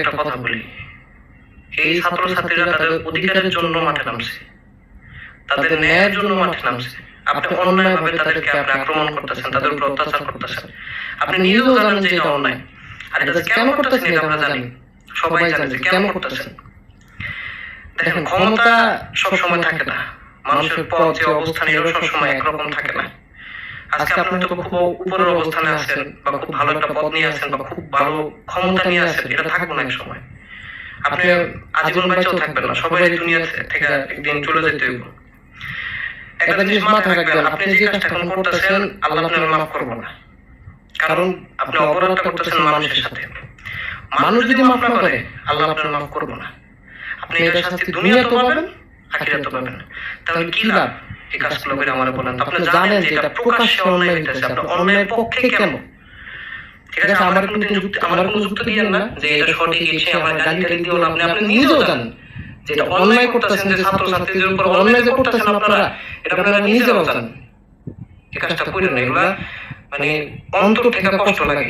একটা কথা বলি। এই ছাত্রছাত্রীরা তাদের অধিকারের জন্য মাঠে নামছে। তাদের ন্যায়ের জন্য মাঠে নামছে। আপনি অন্যায় ভাবে তাদেরকে আপনি আক্রমণ করতেছেন তাদের উপর অত্যাচার করতেছেন। আপনি নিজেও জানেন যে এটা অন্যায়। আর এটা কেন করতেছেন এটা আমরা জানি। সবাই জানে যে কেন করতেছেন। দেখেন ক্ষমতা সবসময় থাকে না। মানুষের পথ যে অবস্থান এটাও সবসময় একরকম থাকে না। আজকে আপনি খুব উপরের অবস্থানে আছেন বা খুব ভালো একটা পদ নিয়ে আছেন বা খুব ভালো ক্ষমতা নিয়ে আছেন এটা থাকবে না এক সময়। আপনি আজীবন থাকবেন না সবাই দুনিয়া থেকে একদিন চলে যেতে হইব একটা জিনিস মাথায় রাখবেন আপনি যে কাজটা এখন করতেছেন আল্লাহ আপনার মাফ করব না। কারণ আপনি অপরাধটা করতেছেন মানুষের সাথে। মানুষ যদি মাফ না করে আল্লাহ আপনার মাফ করব না। আপনি এটা শাস্তি দুনিয়া তো পাবেন পাবেন তাহলে কি লাভ এই কাজগুলো করে আমার বলেন আপনি জানেন যে এটা প্রকাশ্যে অন্যায় হইতেছে। আপনি অন্যায়ের পক্ষে কেন? ঠিক আছে আমার কোনো যুক্তি আমার কোনো যুক্তি দিয়েন না যে এটা সঠিক ইচ্ছে আমার গালি টালি দিও না আপনি আপনি নিজেও জানেন যে এটা করতেছেন যে ছাত্রছাত্রীদের উপর অন্যায় যে করতেছেন আপনারা। এটা আপনারা নিজেরাও জানেন এই কাজটা করেন এগুলা মানে অন্তর থেকে কষ্ট লাগে।